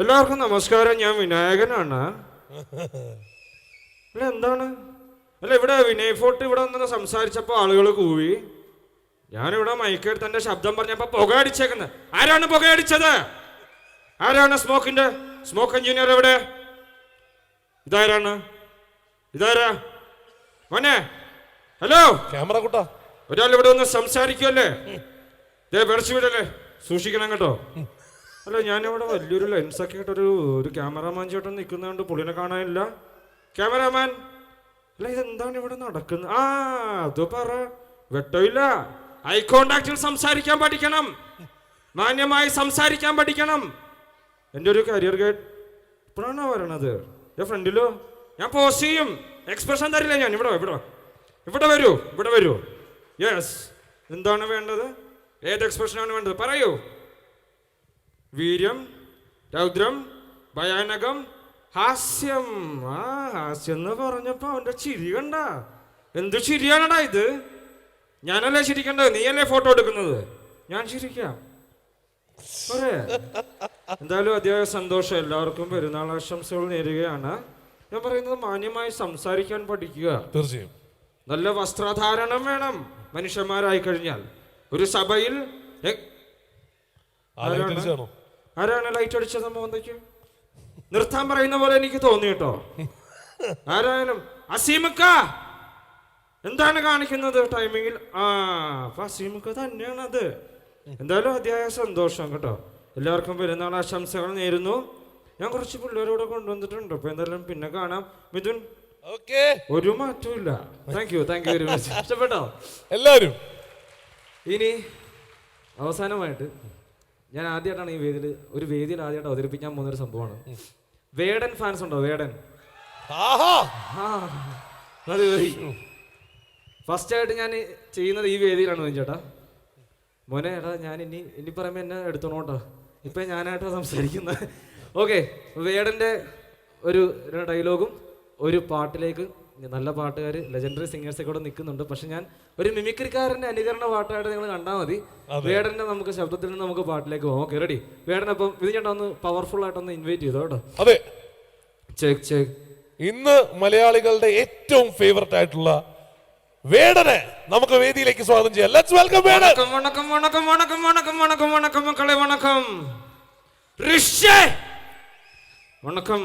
എല്ലാവർക്കും നമസ്കാരം. ഞാൻ വിനായകനാണ്. അല്ല എന്താണ്? അല്ല ഇവിടെ വിനയ് ഫോർട്ട് ഇവിടെ നിന്ന് സംസാരിച്ചപ്പോൾ ആളുകൾ കൂവി. ഞാനിവിടെ മൈക്കെടുത്ത് തന്റെ ശബ്ദം പറഞ്ഞപ്പോ പുക അടിച്ചേക്കുന്നത് ആരാണ് പുക അടിച്ചത്? ആരാണ് സ്മോക്കിന്റെ സ്മോക്ക് എഞ്ചിനീയർ എവിടെ? ഇതാരാണ്? ഇതാരാ? മോനെ ഹലോ? ക്യാമറ കൂട്ടാ. ഒരാൾ ഇവിടെ ഒന്ന് സംസാരിക്കുമല്ലേ ദേ വിടല്ലേ? സൂക്ഷിക്കണം കേട്ടോ. അല്ല ഞാനിവിടെ വലിയൊരു ലെൻസൊക്കെ ആയിട്ടൊരു ഒരു ക്യാമറാമാൻ ചേട്ടൻ നിൽക്കുന്നതുകൊണ്ട് പുള്ളിനെ കാണാനില്ല. ക്യാമറാമാൻ അല്ല ഇതെന്താണ് ഇവിടെ നടക്കുന്നത്? ആ അത് പറ. വെട്ടമില്ല. ഐ കോണ്ടാക്റ്റിൽ സംസാരിക്കാൻ പഠിക്കണം. മാന്യമായി സംസാരിക്കാൻ പഠിക്കണം. എന്റെ ഒരു കരിയർ ഗൈഡ് ഇപ്പോഴാണോ വരണത്? ഞാൻ ഫ്രണ്ടിലോ ഞാൻ പോസ്റ്റ് ചെയ്യും. എക്സ്പ്രഷൻ തരില്ല ഞാൻ. ഇവിടെ ഇവിടെ. ഇവിടെ വരൂ ഇവിടെ വരൂ. യെസ് എന്താണ് വേണ്ടത്? ഏത് എക്സ്പ്രഷനാണ് വേണ്ടത്? പറയൂ. വീര്യം രൗദ്രം ഭയാനകം ഹാസ്യം. ആ ഹാസ്യം എന്ന് പറഞ്ഞപ്പോ അവന്റെ ചിരി കണ്ട. എന്ത് ചിരിയാണടാ ഇത്? ഞാനല്ലേ ചിരിക്കേണ്ടത്? നീയല്ലേ ഫോട്ടോ എടുക്കുന്നത്? ഞാൻ ചിരിക്കാം. പോരെ? എന്തായാലും അതിയായ സന്തോഷം. എല്ലാവർക്കും പെരുന്നാൾ ആശംസകൾ നേരുകയാണ്. ഞാൻ പറയുന്നത് മാന്യമായി സംസാരിക്കാൻ പഠിക്കുക. തീർച്ചയായും. നല്ല വസ്ത്രധാരണം വേണം മനുഷ്യന്മാരായി കഴിഞ്ഞാൽ. ഒരു സഭയിൽ എ- ആ ലൈറ്റ് അടിച്ചാണോ ആരാണ്? ലൈറ്റ് അടിച്ച സംഭവം നിർത്താൻ പറയുന്ന പോലെ എനിക്ക് തോന്നി കേട്ടോ. ആരായാലും അസീമക്ക! എന്താണ് കാണിക്കുന്നത് ടൈമിങ്ങിൽ ആ അപ്പൊ അസീമക്ക തന്നെയാണ് അത് എന്തായാലും അതിയായ സന്തോഷം കേട്ടോ. എല്ലാവർക്കും പെരുന്നാൾ ആശംസകൾ നേരുന്നു. ഞാൻ കുറച്ച് പിള്ളേരോടെ കൊണ്ടുവന്നിട്ടുണ്ട്. അപ്പൊ എന്തായാലും പിന്നെ കാണാം. മിഥുൻ ഓക്കെ. ഒരു മാറ്റവും ഇല്ല thank you thank you very much ഇഷ്ടപ്പെട്ടോ? എല്ലാവരും ഇനി അവസാനമായിട്ട് ഞാൻ ആദ്യമായിട്ടാണ് ഈ വേദിയിൽ ഒരു വേദിയിൽ ആദ്യമായിട്ട് അവതരിപ്പിക്കാൻ പോകുന്ന ഒരു സംഭവമാണ്. വേടൻ ഫാൻസ് ഉണ്ടോ? വേടൻ. ഫസ്റ്റ് ആയിട്ട് ഞാൻ ചെയ്യുന്നത് ഈ വേദിയിലാണ് ചേട്ടാ മോനെ ഏട്ടാ ഞാൻ ഇനി ഇനി പറയുമ്പോൾ എന്നെ എടുത്തോണോട്ടോ ഇപ്പം ഞാനായിട്ടാണ് സംസാരിക്കുന്നത്. ഓക്കെ വേടന്റെ ഒരു ഡയലോഗും ഒരു പാട്ടിലേക്ക് നല്ല പാട്ടുകാർ ലെജൻഡറി സിംഗേഴ്സ് കൂടെ നിൽക്കുന്നുണ്ട്. പക്ഷെ ഞാൻ ഒരു മിമിക്രിക്കാരന്റെ അനുകരണ പാട്ടായിട്ട് നിങ്ങൾ കണ്ടാൽ മതി. വേടന്റെ നമുക്ക് ശബ്ദത്തിൽ നിന്ന് നമുക്ക് പാട്ടിലേക്ക് പോകാം. ഓക്കെ റെഡി വേടനപ്പം ഇത് ഞാൻ ഒന്ന് പവർഫുൾ ആയിട്ടൊന്ന് ഇൻവൈറ്റ് ചെയ്തോ കേട്ടോ? അതെ. ചെക്ക് ചെക്ക് ഇന്ന് മലയാളികളുടെ ഏറ്റവും ഫേവററ്റ് ആയിട്ടുള്ള വേടനെ നമുക്ക് വേദിയിലേക്ക് സ്വാഗതം ചെയ്യാം. Let's welcome Vedan. വണക്കം വണക്കം വണക്കം വണക്കം വണക്കം വണക്കം മക്കളെ വണക്കം. ഋഷേ! വണക്കം.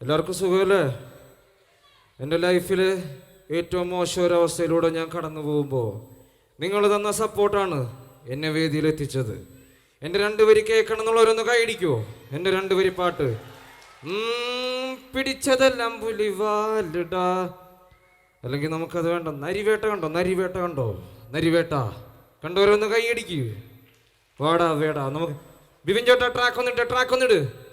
എല്ലാവർക്കും സുഖമല്ലേ? എന്റെ ലൈഫിൽ ഏറ്റവും മോശം ഒരവസ്ഥയിലൂടെ ഞാൻ കടന്നു പോകുമ്പോൾ നിങ്ങൾ തന്ന സപ്പോർട്ടാണ് എന്നെ വേദിയിൽ എത്തിച്ചത്. എന്റെ രണ്ടുപേരി കേൾക്കണം എന്നുള്ളവരൊന്ന് കൈയടിക്കുമോ എന്റെ രണ്ടുപേരി പാട്ട്. പിടിച്ചതെല്ലാം പുലിവാലിടാ. അല്ലെങ്കിൽ നമുക്കത് വേണ്ട നരിവേട്ട കണ്ടോ? നരിവേട്ട കണ്ടോ? നരിവേട്ട. കണ്ടവരൊന്ന് കൈയടിക്കൂ വാടാ വേടാ. നമുക്ക് ബിപിൻ ചേട്ടാ ട്രാക്ക് ഒന്നിട്ട് ട്രാക്ക് ഒന്നിട്.